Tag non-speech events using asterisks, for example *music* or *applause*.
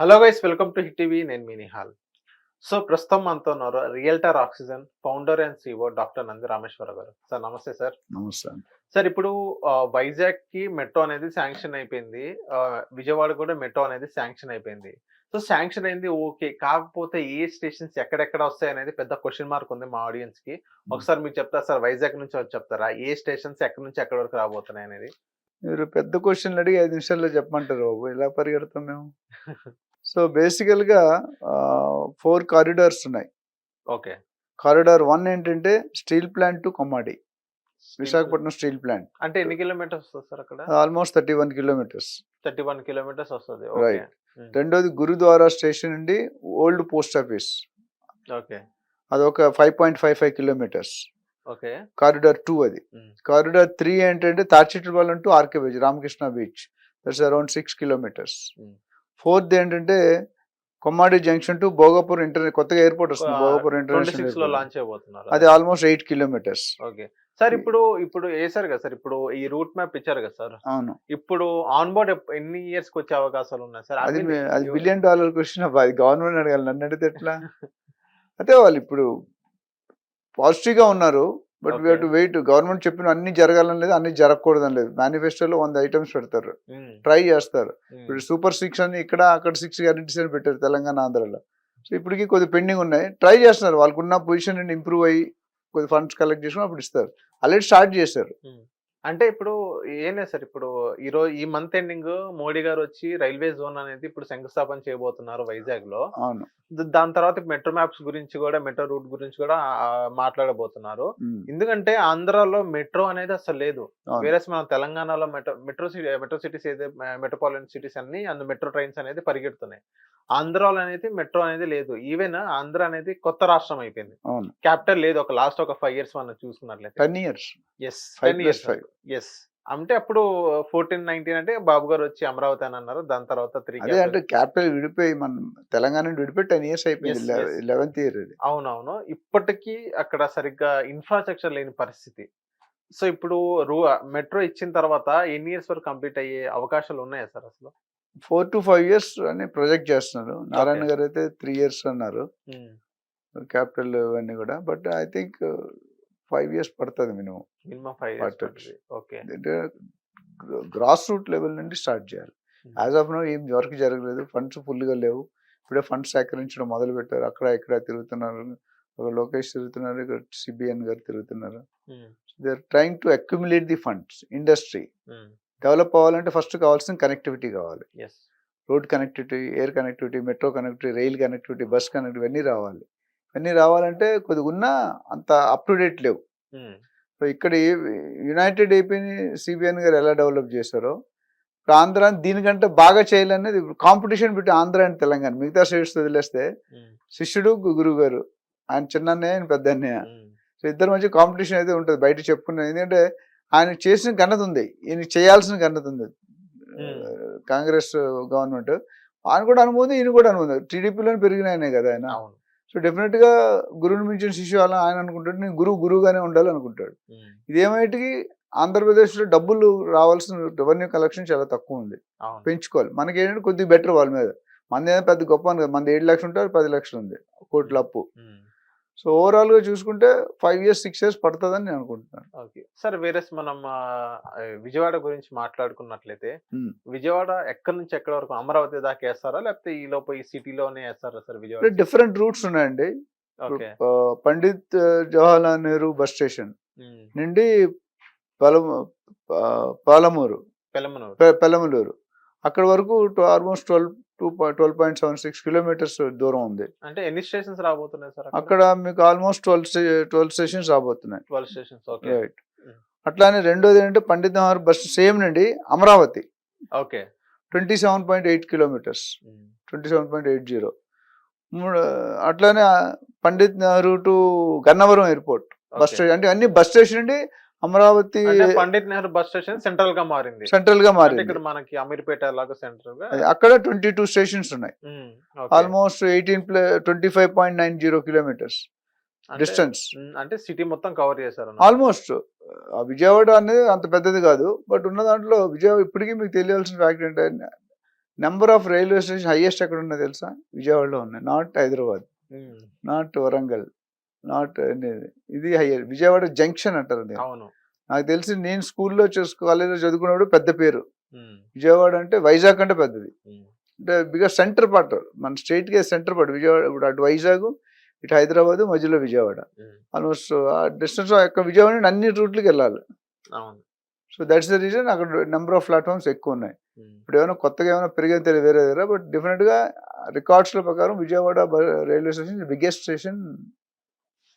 Hello guys welcome to Hit TV. నేను మీ Nihal. So ప్రస్తుతం మనతో ఉన్నారు realtor oxygen founder and CEO doctor Nandi Rameshwara garu. Sir నమస్తే సార్. నమస్తే. సార్ ఇప్పుడు వైజాగ్కి మెట్రో అనేది శాంక్షన్ అయిపోయింది. విజయవాడ కూడా మెట్రో అనేది శాంక్షన్ అయిపోయింది. సో శాంక్షన్ అయింది ఓకే. కాకపోతే ఏ స్టేషన్స్ ఎక్కడెక్కడ వస్తాయి అనేది పెద్ద క్వశ్చన్ మార్క్ ఉంది మా ఆడియన్స్కి ఒకసారి మీరు చెప్తారా సార్ వైజాగ్ నుంచి వచ్చి చెప్తారా? ఏ స్టేషన్స్ ఎక్కడి నుంచి ఎక్కడి వరకు రాబోతున్నాయి అనేది? మీరు పెద్ద క్వశ్చన్లు అడిగి ఐదు నిమిషాల్లో చెప్పమంటారు బాబు. ఎలా పరిగెడతాం మేము? *laughs* సో బేసికల్గా ఫోర్ కారిడార్స్ ఉన్నాయి. ఓకే. కారిడార్ వన్ ఏంటంటే steel plant to Kommadi. Visakhapatnam steel plant. అంటే ఎన్ని కిలోమీటర్స్ వస్తుంది సార్ అక్కడ? Almost thirty one kilometres. Thirty one kilometres వస్తుంది. Right. రెండోది గురుద్వారా స్టేషన్ నుండి ఓల్డ్ పోస్ట్ ఆఫీస్. ఓకే. అదొక five point five five kilometres. Okay. Corridor two అది. కారిడార్ త్రీ ఏంటంటే Tachitipalem to RK beach Ramakrishna beach. That's around six kilometres. Fourth ఏంటంటే Kommadi junction to Bhogapur inter కొత్తగా airport వస్తుంది Bhogapur international launch అయిపోతున్నారు. అది almost eight kilometres. Okay. Sir ఇప్పుడు ఇప్పుడు వేసారు కదా సార్ ఇప్పుడు ఈ రూట్ మ్యాప్ ఇచ్చారు కదా సార్. అవును. ఇప్పుడు ఆన్ బోర్డ్ ఎన్ని ఇయర్స్కి వచ్చే అవకాశాలు ఉన్నాయి సార్? అది అది బిలియన్ డాలర్ క్వశ్చన్ అది గవర్నమెంట్ అడగాలి నన్ను అడిగితే ఎట్లా? *laughs* అయితే వాళ్ళు ఇప్పుడు పాజిటివ్గా ఉన్నారు. But we. To wait. Government చెప్పిన అన్ని జరగాలని లేదు అన్ని జరగకూడదని లేదు. మేనిఫెస్టోలో వంద ఐటమ్స్ పెడతారు. ట్రై చేస్తారు. ఇప్పుడు సూపర్ సిక్స్ అని ఇక్కడ అక్కడ సిక్స్ గ్యారెంటీస్ అని పెట్టారు తెలంగాణ ఆంధ్రలో. సో ఇప్పటికి కొద్ది పెండింగ్ ఉన్నాయి. ట్రై చేస్తున్నారు. వాళ్ళకున్న పొజిషన్ ఇంప్రూవ్ అయ్యి కొద్ది ఫండ్స్ కలెక్ట్ చేసుకుని అప్పుడు ఇస్తారు. ఆల్రెడీ స్టార్ట్ చేశారు. అంటే ఇప్పుడు ఏం లేదు సార్. ఇప్పుడు ఈ రోజు ఈ మంత్ ఎండింగ్ మోడీ గారు వచ్చి రైల్వే జోన్ అనేది ఇప్పుడు శంకుస్థాపన చేయబోతున్నారు వైజాగ్లో అవును దాని తర్వాత మెట్రో మ్యాప్స్ గురించి కూడా మెట్రో రూట్ గురించి కూడా మాట్లాడబోతున్నారు. ఎందుకంటే ఆంధ్రాలో మెట్రో అనేది అసలు లేదు. వేరే మన తెలంగాణలో metro metro city metro cities ఏదైతే మెట్రోపాలిటన్ సిటీస్ అన్ని అందు మెట్రో ట్రైన్స్ అనేది పరిగెడుతున్నాయి. ఆంధ్రాలో అనేది మెట్రో అనేది లేదు. ఈవెన్ ఆంధ్ర అనేది కొత్త రాష్ట్రం అయిపోయింది అవును. క్యాపిటల్ లేదు. ఒక లాస్ట్ ఒక ఫైవ్ ఇయర్స్ మనం చూసుకున్నట్లయితే. Ten years. Yes ten years yes అంటే అప్పుడు ఫోర్టీన్ నైన్టీన్ అంటే బాబు గారు వచ్చి అమరావతి అని అన్నారు. దాని తర్వాత త్రీ అదే అంటే క్యాపిటల్ విడిపోయి మన తెలంగాణ నుండి విడిపోయి టెన్ ఇయర్స్ అయిపోయింది. లెవెన్త్ ఇయర్ అవునవును. ఇప్పటికీ అక్కడ సరిగ్గా ఇన్ఫ్రాస్ట్రక్చర్ లేని పరిస్థితి. సో ఇప్పుడు రూ మెట్రో ఇచ్చిన తర్వాత ఎన్ని ఇయర్స్ వరకు కంప్లీట్ అయ్యే అవకాశాలు ఉన్నాయా సార్ అసలు? ఫోర్ టు ఫైవ్ ఇయర్స్ అని ప్రొజెక్ట్ చేస్తున్నారు. నారాయణ. గారు అయితే త్రీ ఇయర్స్ అన్నారు. క్యాపిటల్ ఇవన్నీ కూడా. But I think five years పడుతుంది minimum. Five grass root level నుండి స్టార్ట్ చేయాలి. యాజ్ ఆఫ్ నో ఏం వర్క్ జరగలేదు. ఫండ్స్ ఫుల్గా లేవు. ఇప్పుడే ఫండ్స్ సేకరించడం మొదలు పెట్టారు. అక్కడ ఇక్కడ తిరుగుతున్నారు. ఒక లోకేష్ తిరుగుతున్నారు. ఇక్కడ సిబిఎన్ గారు తిరుగుతున్నారు. They are trying to accumulate the funds. Industry. Develop అవ్వాలంటే ఫస్ట్ కావాల్సిన కనెక్టివిటీ కావాలి. Road connectivity air connectivity metro connectivity rail connectivity bus connectivity ఇవన్నీ రావాలి. ఇవన్నీ రావాలంటే కొద్దిగా ఉన్నా అంత అప్ టు డేట్ లేవు. సో ఇక్కడ యునైటెడ్ ఏపీని సిబిఎన్ గారు ఎలా డెవలప్ చేశారో ఇప్పుడు ఆంధ్ర దీనికంటే బాగా చేయాలనేది competition between Andhra and Telangana. మిగతా స్టేట్స్ వదిలేస్తే శిష్యుడు గురువు గారు ఆయన చిన్న అన్నయ్య ఆయన పెద్ద అన్నయ్య సో ఇద్దరు మధ్య కాంపిటీషన్ అయితే ఉంటుంది. బయట చెప్పుకునేది ఎందుకంటే ఆయన చేసిన ఘనత ఉంది. ఈయన చేయాల్సిన ఘనత ఉంది. కాంగ్రెస్ గవర్నమెంట్ ఆయన కూడా అనుభవం ఈయన కూడా అనుభవం టీడీపీలో పెరిగిన ఆయనే కదా ఆయన. సో డెఫినెట్గా గురువుని మించిన శిష్యు అలా ఆయన అనుకుంటాడు నేను గురువు గురువుగానే ఉండాలి అనుకుంటాడు ఇదేమైటికి ఆంధ్రప్రదేశ్లో డబ్బులు రావాల్సిన రెవెన్యూ కలెక్షన్ చాలా తక్కువ ఉంది. పెంచుకోవాలి. మనకి ఏంటంటే కొద్దిగా బెటర్ వాళ్ళ మీద. మన ఏదైనా పెద్ద గొప్ప అని కాదు. మన ఏడు లక్షలు ఉంటారు పది లక్షలు ఉంది. కోట్ల అప్పు. సో ఓవరాల్గా చూసుకుంటే ఫైవ్ ఇయర్స్ సిక్స్ ఇయర్స్ పడుతుందని నేను అనుకుంటున్నాను. ఓకే. సార్ వేరే మనం విజయవాడ గురించి మాట్లాడుకున్నట్లయితే. విజయవాడ ఎక్కడి నుంచి ఎక్కడి వరకు అమరావతి దాకా వేస్తారా? లేకపోతే ఈ లోపు ఈ సిటీలోనే వేస్తారా సార్ విజయవాడ డిఫరెంట్ రూట్స్ ఉన్నాయండి. పండిత్ జవహర్లాల్ నెహ్రూ బస్ స్టేషన్ నుండి పలము పాలమూరు. పెలమలూరు. అక్కడ వరకు almost twelve two twelve point seven six kilometres దూరం ఉంది. అంటే ఎన్ని స్టేషన్స్ రాబోతున్నాయి సార్ అక్కడ? మీకు ఆల్మోస్ట్ ట్వెల్వ్ ట్వెల్వ్ స్టేషన్స్ రాబోతున్నాయి. Twelve stations okay. రైట్ అట్లానే రెండోది ఏంటంటే పండిత్ నగర్ బస్ సేమ్ నుండి Amaravati. Okay. Twenty seven point eight kilometres. Twenty seven point eight zero. అట్లానే Pandit Nehru to Gannavaram airport. Bus station అంటే అన్ని బస్ స్టేషన్ నుండి Amaravati Pandit Nehru bus station సెంట్రల్గా మారింది. సెంట్రల్గా మారింది. ఇక్కడ మనకి అమీర్పేట లాగా సెంట్రల్గా అక్కడ ట్వంటీ టూ స్టేషన్స్ ఉన్నాయి. Almost eighteen twenty five point nine zero kilometres distance. అంటే సిటీ మొత్తం కవర్ చేశారు ఆల్మోస్ట్ విజయవాడ అనేది అంత పెద్దది కాదు బట్ ఉన్న దాంట్లో విజయవాడ ఇప్పటికీ మీకు తెలియాల్సిన ఫ్యాక్ట్ ఏంటంటే number of railway station highest ఎక్కడ ఉన్నది తెలుసా? విజయవాడలో ఉన్నాయి not Hyderabad not Warangal. Not ఇది హైయెస్ట్ విజయవాడ జంక్షన్ అంటారు. అవును. నాకు తెలిసి నేను స్కూల్లో కాలేజ్లో చదువుకున్నప్పుడు పెద్ద పేరు. విజయవాడ అంటే వైజాగ్ అంటే పెద్దది. అంటే బిగ్గర్ సెంటర్ పార్ట్ మన స్టేట్కి సెంటర్ పార్ట్ విజయవాడ ఇప్పుడు అటు వైజాగ్ ఇటు హైదరాబాద్ మధ్యలో విజయవాడ. ఆల్మోస్ట్ ఆ డిస్టెన్స్ యొక్క విజయవాడ అన్ని రూట్లకి వెళ్ళాలి. సో దట్స్ ద రీజన్ అక్కడ నెంబర్ ఆఫ్ ప్లాట్ఫామ్స్ ఎక్కువ ఉన్నాయి. ఇప్పుడు ఏమైనా కొత్తగా ఏమైనా పెరిగేది తెలియదు వేరే దగ్గర బట్ డెఫినెట్గా రికార్డ్స్ల ప్రకారం Vijayawada railway station biggest station